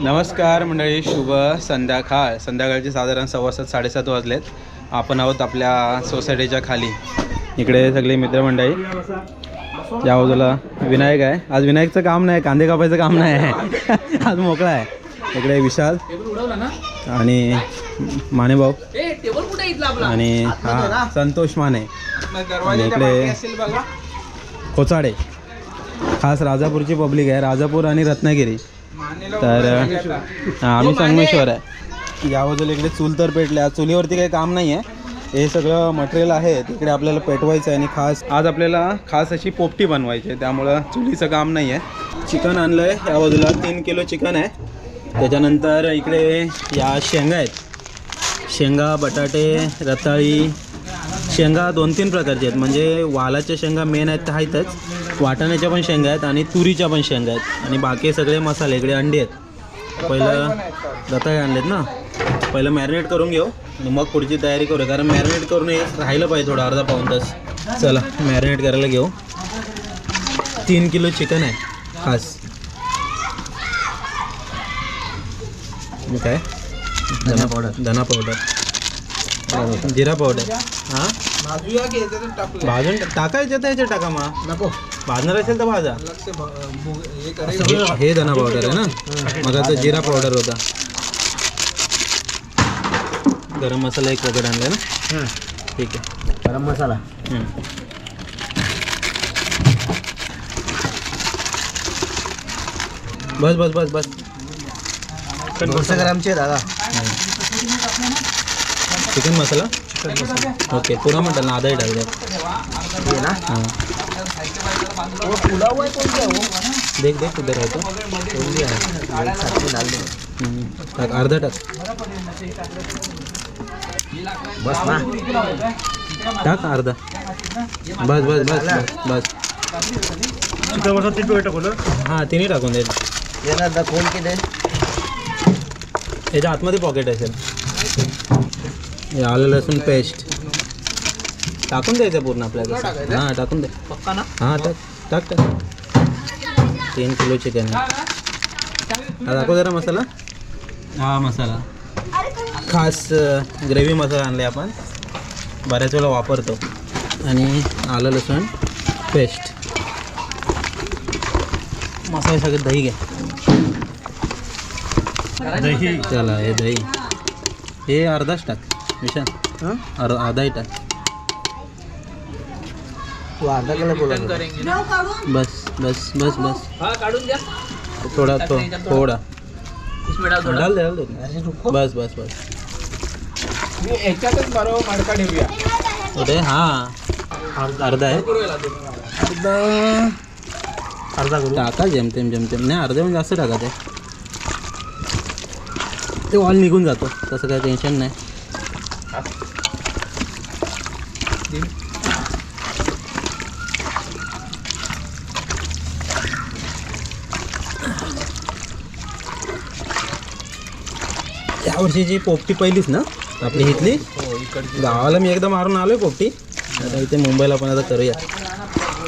नमस्कार मंडळी शुभ संध्याकाळ. संध्याकाळचे साधारण सव्वा सात साडेसात वाजलेत. आपण आहोत आपल्या सोसायटीच्या खाली. इकडे सगळे मित्रमंडळी. या बाजूला विनायक आहे. आज विनायकचं काम नाही कांदे कापायचं काम नाही. आहे आज मोकळा आहे. इकडे विशाल आणि माने भाऊ आणि हा संतोष माने. आणि इकडे कोचाडे खास राजापूरची पब्लिक आहे. राजापूर आणि रत्नागिरी. तर आम्ही संगमेश्वर आहे. या बाजूला इकडे चूल तर पेटल्या चुलीवरती काही काम नाही आहे हे सगळं मटेरियल आहे. तिकडे आपल्याला पेटवायचं आहे आणि खास आज आपल्याला खास अशी पोपटी बनवायची आहे. त्यामुळं चुलीचं काम नाही आहे चिकन आणलं आहे या बाजूला तीन किलो चिकन आहे. त्याच्यानंतर इकडे या शेंगा आहेत. शेंगा बटाटे रताळी. शेंगा दोन तीन प्रकारचे आहेत. म्हणजे वालाच्या शेंगा मेन आहेत त्या आहेतच वाटाण्याच्या पण शेंगा आहेत आणि तुरीच्या पण शेंगा आहेत. आणि बाकी सगळे मसाले इकडे अंडी आहेत. पहिलं रताळे आणलेत ना? पहिलं मॅरिनेट करून घेऊ आणि मग पुढची तयारी करू कारण मॅरिनेट करून हे राहिलं पाहिजे थोडं अर्धा पाऊन तास. चला मॅरिनेट करायला घेऊ. तीन किलो चिकन आहे. खास. काय? धना पावडर धना पावडर जिरा पावडर हां? भाजून टाकायचं तर याच्यात टाका मग. नको. भाजणार असेल तर भाजा. लक्ष भ- भु- हे करायचं धना पावडर आहे ना? मग आता जिरा पावडर होता. गरम मसाला एक पॅकेट आणला ना? ठीक आहे. गरम मसाला. हम्म. बस बस बस बस. दोनशे ग्रामचे दादा. चिकन मसाला? ओके पुरा ना आधाही हे ना? हां. देख देख उधर राहतो तो। आहे टाक अर्धा टाक। बस ना टाक अर्धा बस बस बस बस बस। हां तिन्ही टाकून दे हे ना दा। याच्या आतमध्ये पॉकेट असेल हे आलं लसूण पेस्ट टाकून द्यायचं पूर्ण आपल्याला हां टाकून दे. पक्का ना? हां टाक टाक टाक. तीन किलो चिकन हा दाखव जरा मसाला? हा मसाला. खास ग्रेव्ही मसाला आणले आपण. बऱ्याच वेळा वापरतो. आणि आलं लसूण पेस्ट मसाले सगळे दही घ्या. दही. चला हे दही. हे अर्धाच टाक विशाल अर्धा अर्धाही टाक. तू अर्धा किलो बोला बस बस बस बस। थोडा थो थोडा। डाल दे डाल दे। अरे रुको। बस बस बस। मी याच्यातच बरोबर मडका ठेवूया. कुठे हाँ। अर्धा आहे. अर्धा. अर्धा करू. टाका जेमतेम जेमतेम. नाही अर्धे म्हणजे जास्त टाका ते. ते ऑल निघून जातो. तसं काही टेन्शन नाही. या वर्षीची पोपटी पहिलीच ना आपली इथली? हो गावाला मी एकदा मारून आलोय पोपटी. आता इथे मुंबईला पण आता करूया.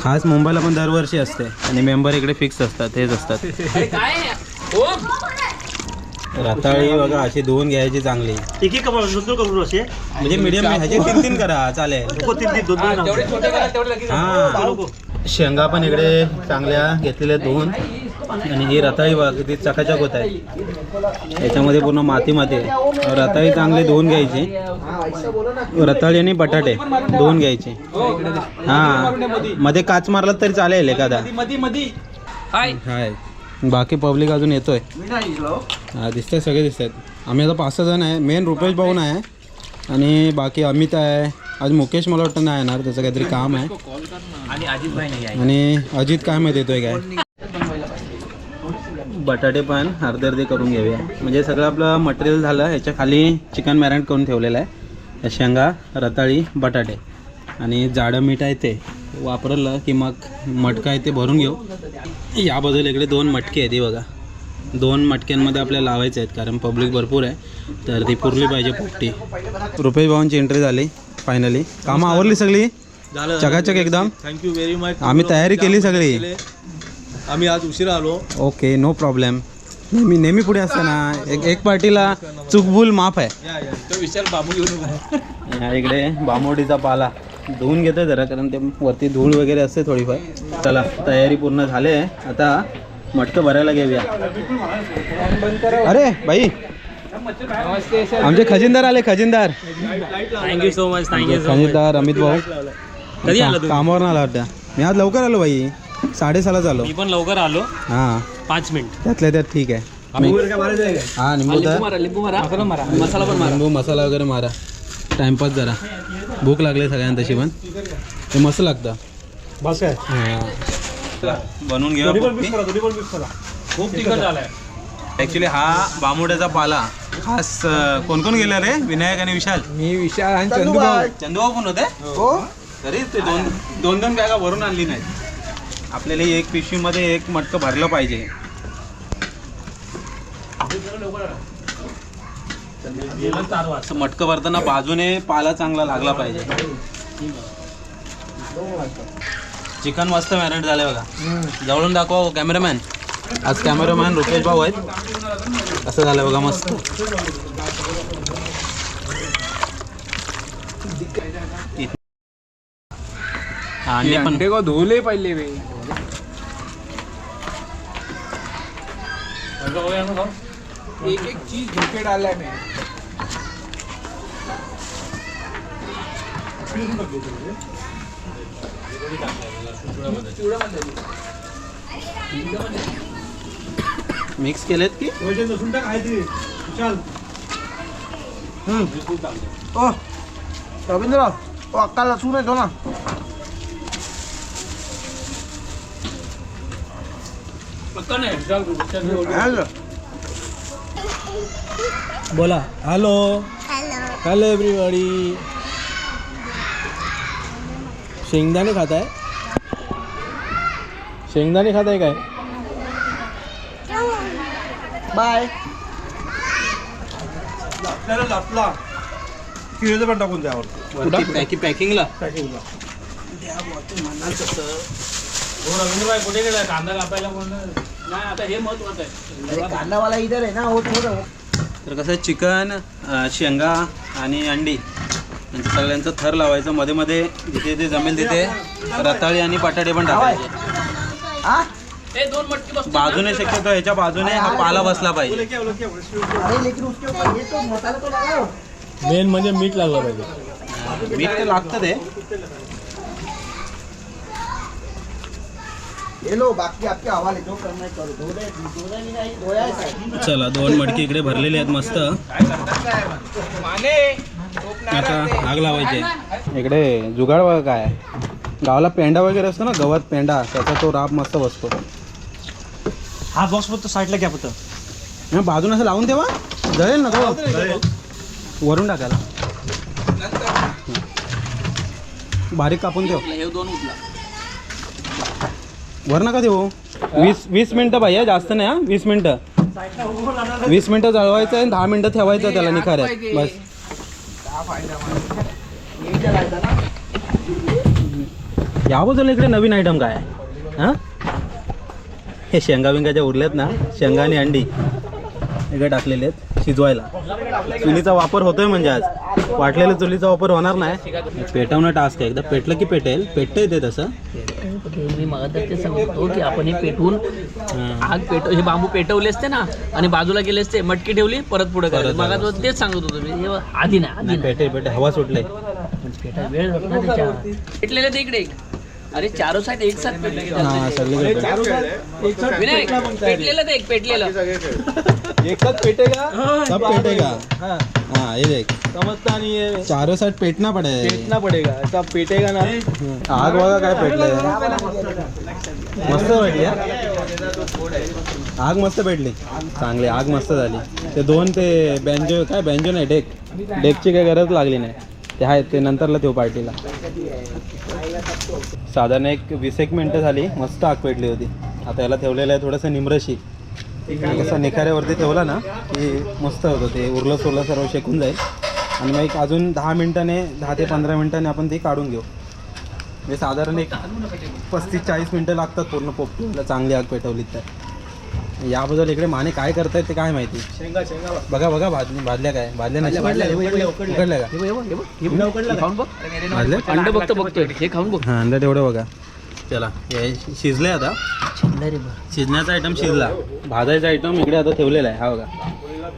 खास मुंबईला पण दरवर्षी असते. आणि मेंबर इकडे फिक्स असतात हेच असतात. रताळी बघा अशी धुवून घ्यायची चांगली. एक एक असे म्हणजे मीडियम ह्याचे तीन तीन करा चालेल. हा शेंगा पण इकडे चांगल्या घेतलेल्या धुवून. आणि ही रताळी बघा किती चकाचक होत आहे. याच्यामध्ये पूर्ण माती माती आहे. रताळी चांगली धुवून घ्यायची. रताळी आणि बटाटे धुवून घ्यायचे. हा. मध्ये काच मारला तरी चालेल एखादा. हाय. बाकी पब्लिक अजून येतोय. हा दिसतंय सगळे दिसत आहेत आम्ही आता पाच सहा जण आहे. मेन रुपेश भाऊ आहे. आणि बाकी अमित आहे. आज मुकेश मला वाटतं नाही येणार. त्याचं काहीतरी काम आहे. आणि अजित काय माहिती येतोय काय? बटाटे पण अर्धे अर्धे करून घेऊया. म्हणजे सगळं आपलं मटेरियल झालं ह्याच्या खाली चिकन मॅरिनेट करून ठेवलेलं आहे. शेंगा रताळी बटाटे. आणि जाडं मीठ आहे ते. वापरलं की मग मटका आहे ते भरून घेऊ. या बाजूला इकडे दोन मटके आहेत हे बघा. दोन मटक्यांमध्ये आपल्याला लावायचे आहेत कारण पब्लिक भरपूर आहे. तर ती पुरली पाहिजे पोपटी. रुपेश भावांची एंट्री झाली फायनली कामं आवरली सगळी? झालं चकाचक एकदम. थँक्यू व्हेरी मच आम्ही तयारी केली सगळी. आम्ही आज उशिरा आलो. ओके नो प्रॉब्लेम नेहमी नेहमी पुढे असतं ना एक एक पार्टीला चुकभूल माफ आहे. तो विचार बाबू घेऊन या इकडे बामोडीचा पाला. धुवून घेतोय जरा कारण ते वरती धूळ वगैरे असते थोडीफार. चला तयारी पूर्ण झाली आहे. आता मटकं भरायला घेऊया. अरे बाई. आमचे खजिनदार आले खजिनदार. Thank you so much thank you खजिनदार Amit भाऊ. कधी आला तू? कामावर आला वाटतं. मी आज लवकर आलो बाई. साडेसहालाच आलो मी पण लवकर आलो. हां. पाच मिनिट. त्यातल्या त्यात ठीक आहे. हा. निंबू तर मारा लिंबू मारा. मारा. मसाला पण मारा. लिंबू मसाला वगैरे मारा. टाइमपास जरा. भूक लागली सगळ्यांना तशी पण. ते मस्त लागतं. बनवून घेऊ खूप तिखट झालाय. ॲक्च्युली हा बामुड्याचा पाला. खास अं, कोण कोण गेला रे? विनायक आणि विशाल? मी विशाल आणि चंदूभाऊ चंदूभाऊ पण होते? हो. तरी ते दोन दोन दोन बॅगा भरून आणली नाहीत. आपल्याला एक पिशवीमध्ये एक मटकं भरलं पाहिजे. असं मटकं भरताना बाजूने पाला चांगला लागला पाहिजे. चिकन मस्त मॅरिनेट झाले बघा. जवळून दाखवा हो, कॅमेरामॅन आज कॅमेरामॅन रुपेश भाऊ आहेत. असं झालं बघा मस्त. अंडे पण अंडे को धुले पहिले बे? एक एक चीज धोके डाला मैं. मिक्स केलेत की? ओ रवींद्र ओ अक्का लसूण येतो ना बोला. हॅलो. हॅलो. एव्हरीबॉडी शेंगदाणे खात आहे शेंगदाणे खात आहे काय? बाय. किलोचं पण टाकून द्यावर पॅकी पॅकिंगला? रवींद्रभाई कुठे गेला कांदा कापायला कोण? नाही आता हे महत्वाचं आहे. कांदावाला इधर आहे ना हो तो तर कसं चिकन शेंगा आणि अंडी यांचं सगळ्यांचं थर लावायचं. मध्ये मध्ये जिथे जिथे जमेल तिथे रताळी आणि बटाटे पण टाकायचे. हा बाजूने शक्यतो ह्याच्या बाजूने हा पाला बसला पाहिजे. अरे लेकिन उसके ऊपर ये तो मसाला तो लगाओ. मेन म्हणजे मीठ लागलं पाहिजे. मीठ तर लागतं ते. ये लो बाकी आपके हवाले जो करना है करो। धो दे धो दे नहीं नहीं धोया है साहब चला दोन मडकी इकडे भरलेले आहेत मस्त. आता आग लावायची आहे. इकडे जुगाड बघा काय आहे. गावाला पेंडा वगैरे असतो ना गवत पेंडा त्याचा तो राब मस्त बसतो. हा बॉक्स फक्त साईडला घ्या फक्त. बाजून असं लावून ठेवा. जळेल ना तो? वरून टाकायला. बारीक कापून ठेव. हे दोन उठला वर नका देऊ. वीस वीस मिनटं पाहिजे जास्त नाही हा वीस मिनटं. वीस मिनटं जळवायचं आहे दहा मिनटं ठेवायचं त्याला निखाऱ्यात. बस. या बाजूला इकडे नवीन आयटम काय हां? हे शेंगा विंगाच्या उरल्यात ना शेंगा आणि अंडी. इकडे टाकलेले आहेत शिजवायला. चुलीचा वापर होतोय म्हणजे आज. वाटलेलं चुलीचा वापर होणार नाही. पेटवणं टास्क आहे. एकदा पेटलं की पेटेल. पेटतं येते तसं. मी मग ते सांगतो की आपण हे पेटवून आग पेटव हे बांबू पेटवले असते ना आणि बाजूला गेले असते मटकी ठेवली परत पुढे करायचं मग. तेच सांगत होतो मी. हे आधी नाही आधी पेटे पेटे हवा सुटले पेटा वेळ होत ना त्याच्या. पेटलेले ते इकडे अरे चारो साईड एक साथ हा पेट. पेटलेलं ते एक पेटलेलं. एकच पेटेगा? सब पेटेगा? हाँ ये देख. समजता नहीं है चारों साइड पेटना पड़ेगा. पेटना पड़ेगा ऐसा पेटेगा ना? आग बघा काय पेटलंय मस्त पेटली? आग मस्त पेटली. चांगली आग मस्त झाली. ते दोन ते बँजो काय बँजो नाही डेक डेकची काही गरज लागली नाही. ते आहेत ते नंतरला ठेवू पार्टीला. साधारण एक वीस एक मिनटं झाली. मस्त आग पेटली होती. आता याला ठेवलेलं आहे थोडंसं निमरशी. कसं निखाऱ्यावरती ठेवला ना की मस्त होतं ते. उरलं सोरलं सर्व शेकून जाईल. आणि मग एक अजून दहा मिनिटाने दहा ते पंधरा मिनिटाने आपण ती काढून घेऊ. म्हणजे साधारण एक पस्तीस चाळीस मिनटं लागतात पूर्ण पोपटीला चांगली आग पेटवली तर. याबद्दल इकडे माने काय करतायत ते काय माहिती? शेंगा शेंगा बघा. बघा भाजल्या भाजल्या काय? भाजल्या नाही उकडल्या का? भाजल्या? अंड बघतो बघतोय. हे खाऊन बघ. हां अंडा तेवढं बघा. चला हे शिजले आता. शिजण्याचा आयटम शिजला. भाजायचा आयटम इकडे आता ठेवलेला आहे. हा बघा.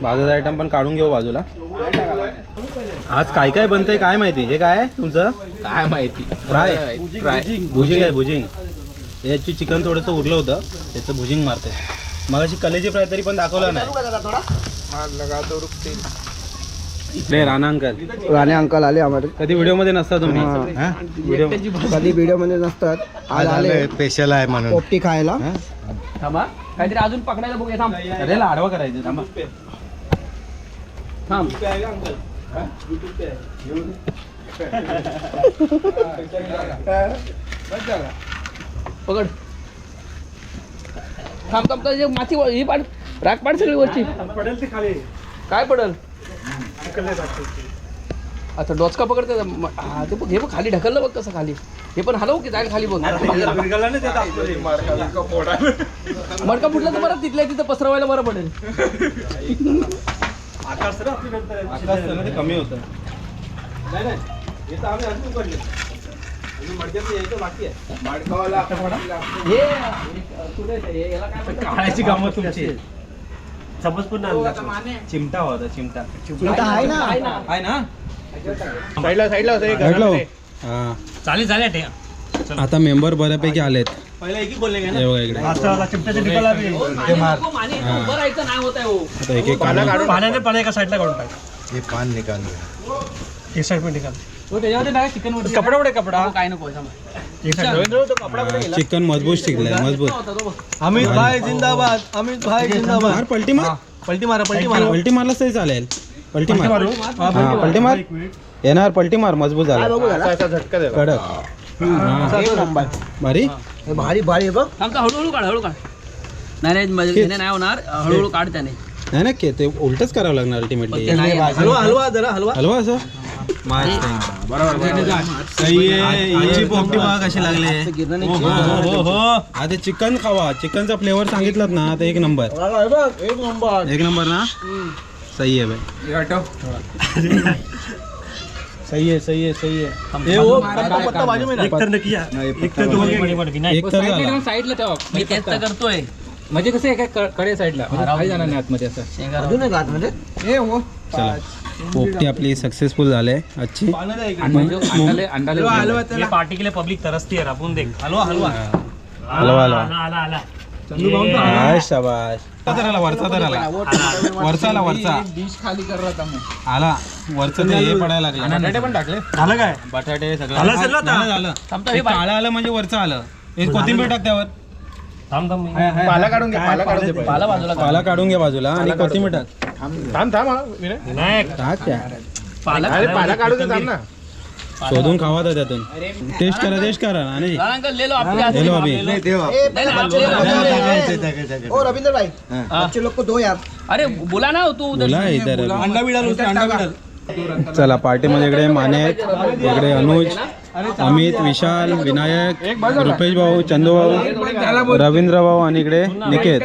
भाजायचा आयटम पण काढून घेऊ बाजूला. आज काय काय बनतंय काय माहिती? हे काय आहे तुमचं? काय माहिती? फ्राय फ्राय भुजिंग आहे भुजिंग. याची चिकन थोडंसं उरलं होतं. त्याचं भुजिंग मारते मग अशी कलेची फ्राय तरी पण दाखवलं नाही. इकडे राणा अंकल. राणे अंकल आले आम्हाला. कधी व्हिडिओमध्ये नसता तुम्ही. व्हिडिओ कधी व्हिडिओमध्ये नसतात. आज आले. स्पेशल आहे म्हणून. पोपटी खायला. थांबा. काहीतरी अजून पकडायला बघूया थांब. अरे आडवा करायचं थांबा. थांब. पकड. थांब थांब थांब, माती ही पाड राख पाड सगळी वरची. पडेल ते खाली. काय पडल? अच्छा डोचका पकडते हा ते बघ हे बघ खाली ढकललं बघ कसं खाली. हे पण हलव की जाईल खाली बघ. मडका फुटला तर बरं तिथल्या तिथं पसरवायला बरं पडेल. आकाश कमी होतं हे कुठे आहे ते? याला काय म्हणतात? काळाची कामं तुमची. समज पण चिमटा होता. चिमटा चिमटा. आहे ना. आहे ना. आहे ना? साईडला साईडला हा चालेल चालेल आता मेंबर बऱ्यापैकी आलेत. पहिला एक हे हा. होत हो. एक एक काढून पाण्याने पाणी एका साईडला काढून टाक. हे पान निकाल. एक साईड पण निकाल. कपडा कुठे कपडा? काय नको चिकन मजबूत शिकलंय मजबूत. होता तो बघ. अमित भाई जिंदाबाद अमित भाई जिंदाबाद. मार पलटी मार. पलटी मारा पलटी मारा. पलटी मारलास तरी चालेल. पलटी मार. हा पलटी मार. येणार पलटी मार मजबूत झाला. कडक. हा. भारी? भारी भारी बघ. हळूहळू काढ हळू काढ. नाही नाही त्याने नाही होणार. हळूहळू काढ त्याने. नाही ना ते उलटच करावं लागणार अल्टिमेटली. हलवा हलवा जरा हलवा. हलवा असं? लागले हो हो आता चिकन खावा. चिकनचा फ्लेवर सांगितलात ना आता एक नंबर एक नंबर एक नंबर ना? सही आहे भाई सही है सही है सही है हे वो पत्ता पत्ता बाजू में एक तर नकिया एक तर दोन एक तर झाला साईडला ठेवा. मी तेच तर करतोय. म्हणजे कसं आहे काय कडे साईडला काही जाणार नाही आतमध्ये असं. अजून एक आतमध्ये. ए हो. चला. पोपटी आपली सक्सेसफुल झाले म्हणजे ये पार्टी के लिए पब्लिक तरसती है अपन देख हलवा हलवा. हलवा हलवा. हाय शाबाश वरचा तर आला. वरचा तर आला वरचा आला वरचा. डिश खाली कर रहा था मैं. आला. वरचं ते हे पडायला लागलं. बटाटे पण टाकले. झालं काय? बटाटे सगळं? झालं, झालं आलं म्हणजे वरचं आलं. हे कोथिंबीर टाक त्यावर. थांब थांब पाला काढून घे पाला काढून दे पाला. बाजूला काढ. पाला काढून घे बाजूला आणि कोथिंबीर टाक. थांब थांब. टाक त्या पाला पाला काढून दे थांब ना. शोधून खावा तर त्यातून. टेस्ट करा टेस्ट करा. आणि लाल अंकल ले लो आपके हाथ ले लो अभी नहीं, नहीं, आप ले लो। ओ रविंद्र भाई बच्चे लोग को दो यार. अरे बोला ना तू उधर बोला इधर. अंडा बिडाल अंडा बिडाल. चला पार्टीमध्ये इकडे माने आहेत इकडे अनुज अमित विशाल विनायक रुपेश भाऊ चंदू भाऊ रवींद्र भाऊ आणि इकडे निकेत.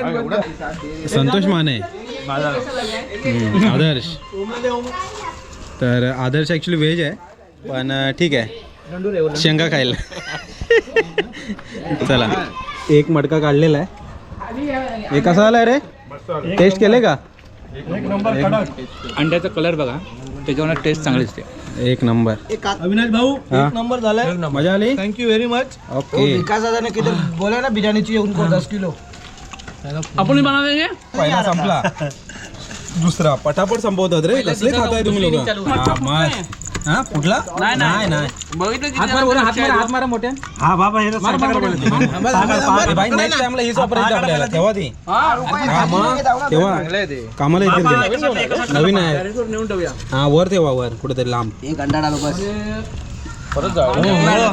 संतोष माने. आदर्श. तर आदर्श ॲक्च्युली व्हेज आहे पण ठीक आहे. शेंगा खायला. चला. एक मडका काढलेला आहे. हे कसा आलाय रे? टेस्ट केले का? एक नंबर कडक. अंड्याचा कलर बघा. त्याच्यावर टेस्ट चांगली असते. एक नंबर. अविनाश भाऊ हा. एक नंबर. झालाय मजा आली? Thank you very much okay. Vikas दादा ने किधर बोला ना बिरयानी चाहिए उनको दस किलो? आपण ही? बना देंगे पहिला संपला. दुसरा. पटापट संपवतात रे. कसले खाताय तुम्ही लोक हा कुठला? नाही, नाही. नाही बघितलं हात मारा हात मारा तो? हात मारा मोठ्या. हा बाबा हे भाई नेक्स्ट टाइमला हीच वापरायची आपल्याला. तेव्हा ती हा, हा मग तेव्हा कामाला येतील ते. नवीन आहे. हा वर तेव्हा वर. कुठेतरी लांब. एक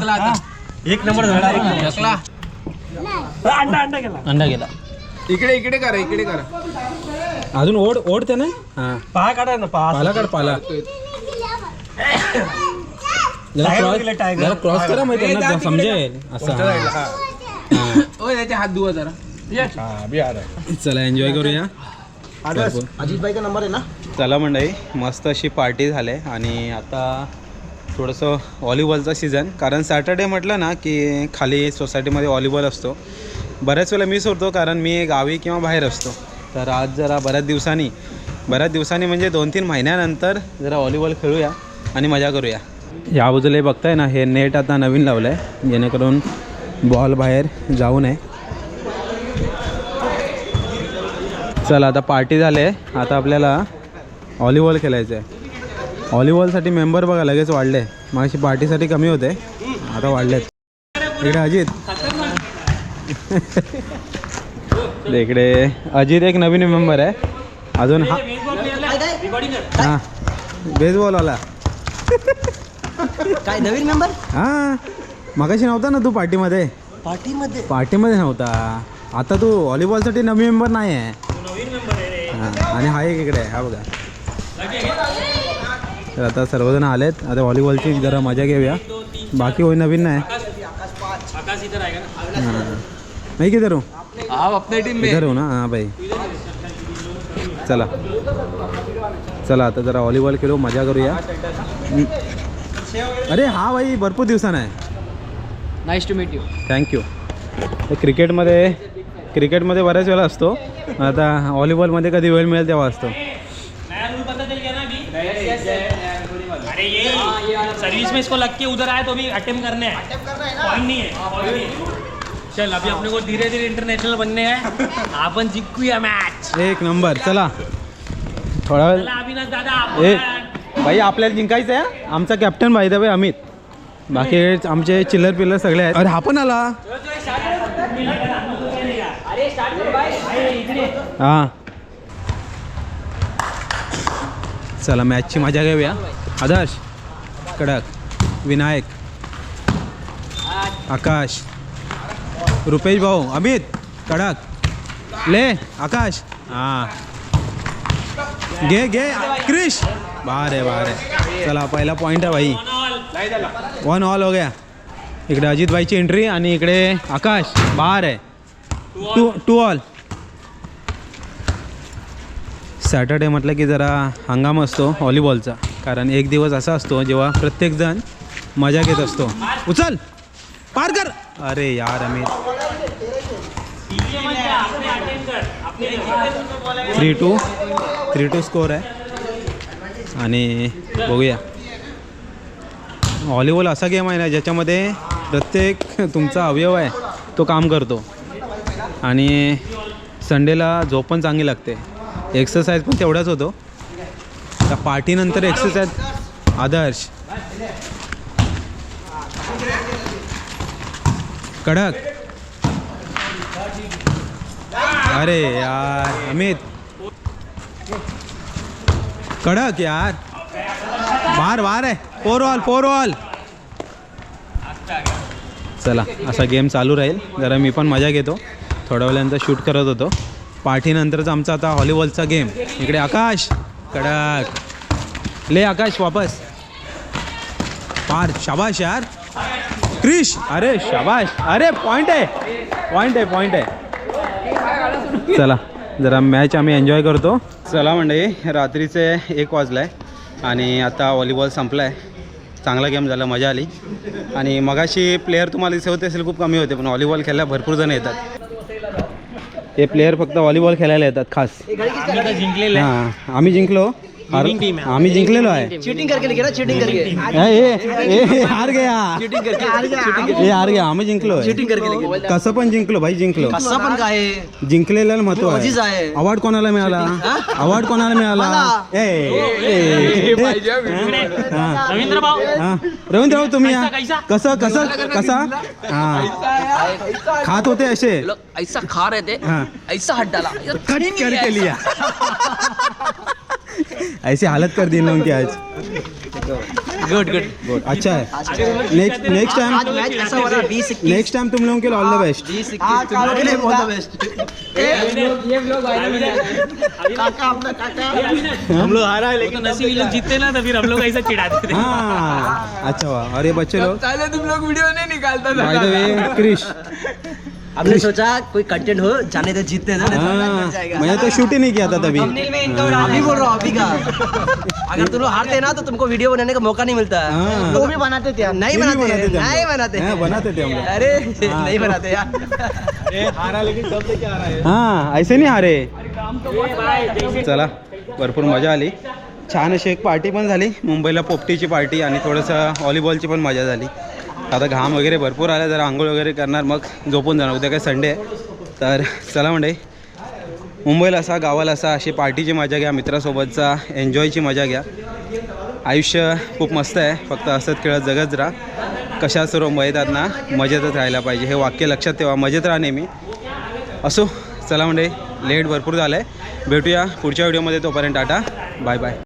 आता. एक नंबर झाला. ढकला. अंडा अंडा गेला अंडा गेला इकडे इकडे करा इकडे करा. अजून ओढ ओढ ते ना? हा. पहा काढा ना पहा पाला काढ पाला. जरा क्रॉस. जरा करा माहिती ना समजेल. असं. त्याचे हात धुवा जरा. चला एन्जॉय करूया. अजित भाई का नंबर आहे ना? चला मंडळी मस्त अशी पार्टी झाली आणि आता थोडंसं व्हॉलीबॉलचा सीझन कारण सॅटर्डे म्हटलं ना की खाली सोसायटीमध्ये व्हॉलीबॉल असतो. बऱ्याच वेळेला मिस होतो कारण मी गावी किंवा बाहेर असतो. तर आज जरा बऱ्याच दिवसांनी बऱ्याच दिवसांनी म्हणजे दोन तीन महिन्यानंतर जरा व्हॉलीबॉल खेळूया. आणि मजा करूया. या बाजूला हे बघताय ना हे नेट आता नवीन लावलं आहे जेणेकरून बॉल बाहेर जाऊ नये. चला आता पार्टी झाली आहे आता आपल्याला व्हॉलीबॉल खेळायचं आहे व्हॉलीबॉलसाठी मेंबर बघा लगेच वाढले. मागशी पार्टीसाठी कमी होते. आता वाढलेत. इकडे अजित. इकडे. अजित एक नवीन मेंबर आहे. अजून हा हां बेसबॉलवाला काय नवीन मेंबर हां मगाशी नव्हता ना तू पार्टीमध्ये पार्टीमध्ये पार्टीमध्ये नव्हता आता तू व्हॉलीबॉलसाठी नवीन मेंबर नाही आहे हां आणि हा एक इकडे आहे हा बघा तर आता सर्वजण आलेत आता व्हॉलीबॉलची जरा मजा घेऊया बाकी होई नवीन नाही हां नाही किधर हो आप अपने टीम इधर हो ना हां भाई चला. चला आता जरा व्हॉलीबॉल खेळू मजा करूया. अरे हा भाई भरपूर दिवसानं आहे. Nice to meet you thank you तर क्रिकेटमध्ये क्रिकेटमध्ये बऱ्याच वेळा असतो. आता व्हॉलीबॉलमध्ये कधी वेळ मिळेल तेव्हा असतो. नया रूल पता चल गया ना अभी अरे ये सर्विस में इसको लग के उधर आए तो अभी अटेम्प्ट करने हैं. है. Point नहीं है. चल अभी अपने को धीरे धीरे इंटरनेशनल बनने हैं। आपण जिंकूया मॅच एक नंबर चला। थोडा वेळ चला अविनाश दादा ए भाई आपल्याला जिंकायचं आहे आमचा कॅप्टन भाई भाई अमित. बाकी आमचे चिल्लर पिल्लर सगळे आहेत. अरे हा पण आला. हां. चला मॅचची मजा घेऊया. आदर्श कडक विनायक आकाश. रुपेश भाऊ अमित कडक. ले आकाश. हां. घे घे क्रिश. बारे आहे आहे चला पहिला पॉईंट आहे भाई. वन ऑल हो गया. इकडे अजित भाईची एंट्री आणि इकडे आकाश. बार आहे टू टू ऑल सॅटर्डे म्हटलं की जरा हंगाम असतो व्हॉलीबॉलचा कारण एक दिवस असा असतो जेव्हा प्रत्येकजण मजा घेत असतो. उचल. पार कर. अरे यार Amit three two three two score आहे. आणि बघूया. व्हॉलीबॉल असा गेम आहे ना ज्याच्यामध्ये प्रत्येक तुमचा अवयव आहे तो काम करतो. आणि संडेला झोप पण चांगली लागते. एक्सरसाइज पण तेवढाच होतो. त्या पार्टीनंतर एक्सरसाइज आदर्श. कडक. अरे यार अमित. कडक यार. बार बार आहे फोर ऑल फोर ऑल चला असा गेम चालू राहील. जरा मी पण मजा घेतो. थोड्या वेळानंतर शूट करत होतो. पाठीनंतरचा आमचा आता व्हॉलीबॉलचा गेम इकडे आकाश. कडक. ले आकाश वापस. पार शाबाश यार. क्रिश अरे शाबाश अरे पॉईंट आहे पॉईंट आहे पॉईंट आहे. चला जरा मॅच आम्ही एन्जॉय करतो. चला मंडळी रात्रीचे एक वाजला आहे आणि आता व्हॉलीबॉल संपला आहे चांगला गेम झाला मजा आली. आणि मगाशी प्लेअर तुम्हाला दिसत होते असेल खूप कमी होते पण व्हॉलीबॉल खेळायला भरपूर जण येतात. हे प्लेअर फक्त व्हॉलीबॉल खेळायला येतात खास. जिंकलेले हां आम्ही जिंकलो. हार- आम्ही जिंकलेलो आहे. चीटिंग करके लेके ना? चीटिंग करके. ए, ए, ए, हार गया. चीटिंग करके. हार गया. हे हार गया. आम्ही जिंकलो चीटिंग करके लेके. कसं पण जिंकलो भाई जिंकलो. कसं पण काय आहे? जिंकलेल्याला महत्त्व मजेच आहे आहे. अवॉर्ड कोणाला मिळाला? अवॉर्ड कोणाला मिळाला? मला. ए, ए, ए, हा. रवींद्र भाऊ. हा. रवींद्र भाऊ तुम्ही या. कैसा, कसं कसं कसा? हा. खात होते असे. लोग ऐसा खा रहे थे. हाँ. ऐसा हट डाला कट करके। लिया. ऐसी हालत कर दी इन लोगों की आज। गुड गुड गुड अच्छा है। Next next time next time तुम लोगों के लिए ऑल द बेस्ट तुम लोग के लिए बेस्ट काका अपना काका। हम लोग हारा है लेकिन नसीब लोग जीतते ना तो फिर हम लोग ऐसा चिढ़ाते थे हाँ अच्छा हुआ। और ये बच्चे लोग? पहले तुम लोग वीडियो नहीं निकालता बाय द वे क्रिश हमने सोचा कोई कंटेंट हो जाने तो जीतने हाँ, मैंने तो शूट ही नहीं किया था तभी। अभी बोल रहा हूँ अभी का। अगर तुम लोग हारते ना तो तुमको वीडियो बनाने का मौका नहीं मिलता। हाँ। वो भी बनाते थे नहीं बनाते नहीं। बनाते। हाँ, बनाते थे अरे। नहीं बनाते यार। हारा लेकिन सब लेके आ रहा है? हाँ ऐसे नहीं हारे। चला भरपूर मजा आली। छान अशी एक पार्टी पण झाली मुंबईला पोपटीची पार्टी आणि थोडंसं व्हॉलीबॉलची पण मजा झाली. आता घाम वगैरे भरपूर आला जरा आंघोळ वगैरे करणार मग झोपून जाणार. उद्या काय संडे आहे. तर चला म्हणजे मुंबईला असा गावाला असा अशी पार्टीची मजा घ्या मित्रासोबतचा एन्जॉयची मजा घ्या. आयुष्य खूप मस्त आहे फक्त असंच खेळत जगत राहा. कशा सर्व मयेतात ना मजेतच राहायला पाहिजे. हे वाक्य लक्षात ठेवा मजेत राहा नेहमी. असो चला म्हणजे लेट भरपूर झालं आहे भेटूया पुढच्या व्हिडिओमध्ये तोपर्यंत टाटा. Bye bye